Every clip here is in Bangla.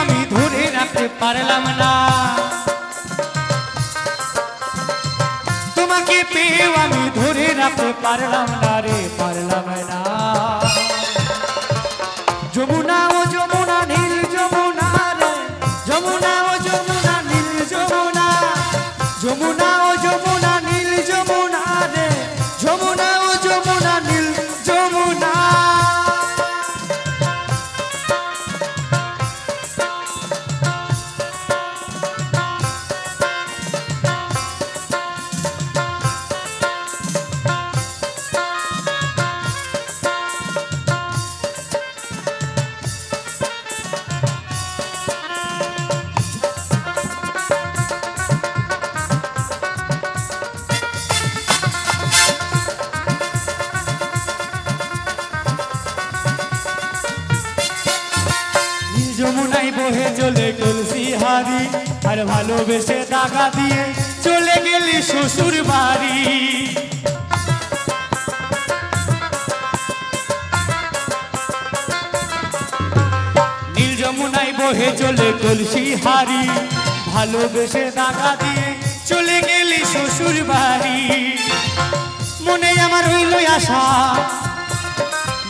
আমি ধরে রাখতে পারলাম না তোমাকে পেয়েও আমি ধরে রাখতে পারলাম না রে পারলাম না নীল যমুনায় বহে চলে তুলসী হারি আর ভালোবেসে দাগা দিয়ে চলে গেলি শ্বশুর বাড়ি। নীল যমুনায় বহে চলে তুলসী হারি ভালোবেসে দাগা দিয়ে চলে গেলি শ্বশুর বাড়ি। মনে আমার হইল আশা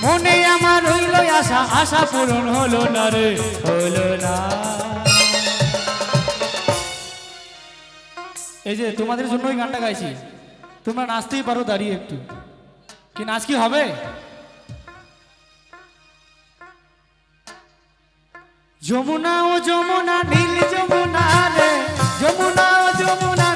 মনে আমার হইল আশা আশা পূরণ হলো না রে, হলো না। এই যে তোমাদের জন্য ওই গানটা গাইছি। তোমরা নাচতেই পারো দাঁড়িয়ে একটু। কি নাচ কি হবে? যমুনা ও যমুনা, নীল যমুনা রে, যমুনা ও যমুনা যমুনা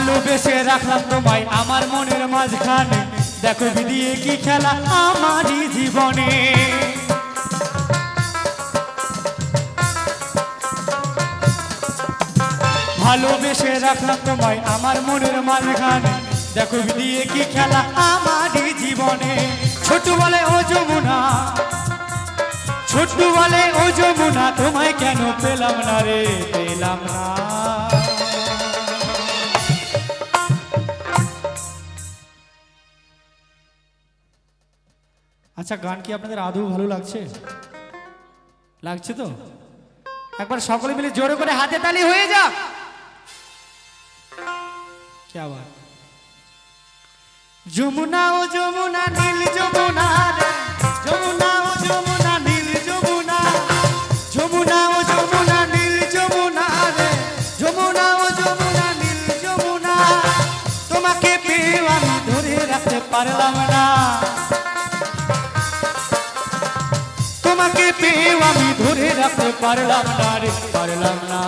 ভালোবেসে রাখলাম তোমায় আমার মনের মাঝখানে। দেখো বিদিয়ে কি খেলা আমারই জীবনে। ভালোবেসে রাখলাম তোমায় আমার মনের মাঝখানে। দেখো বিদিয়ে কি খেলা আমারই জীবনে। ছোট বলে, ও যমুনা। ছোট বলে, ও যমুনা, তোমায় কেন পেলাম না রে? পেলাম না। আচ্ছা গান কি আপনাদের আদৌ ভালো লাগছে? লাগছে তো? একবার সকলে মিলে জোরে করে হাতে তালি হয়ে যাক। যমুনা ও যমুনা, নীল যমুনা যমুনা ও যমুনা, নীল যমুনা। যমুনা ও যমুনা, নীল যমুনা যমুনা ও যমুনা, নীল যমুনা। তোমাকে পেয়ে আমি ধরে রাখতে পারলাম না। তোমাকে পেয়েও আমি ধরে রাখতে পারলাম না রে পারলাম না।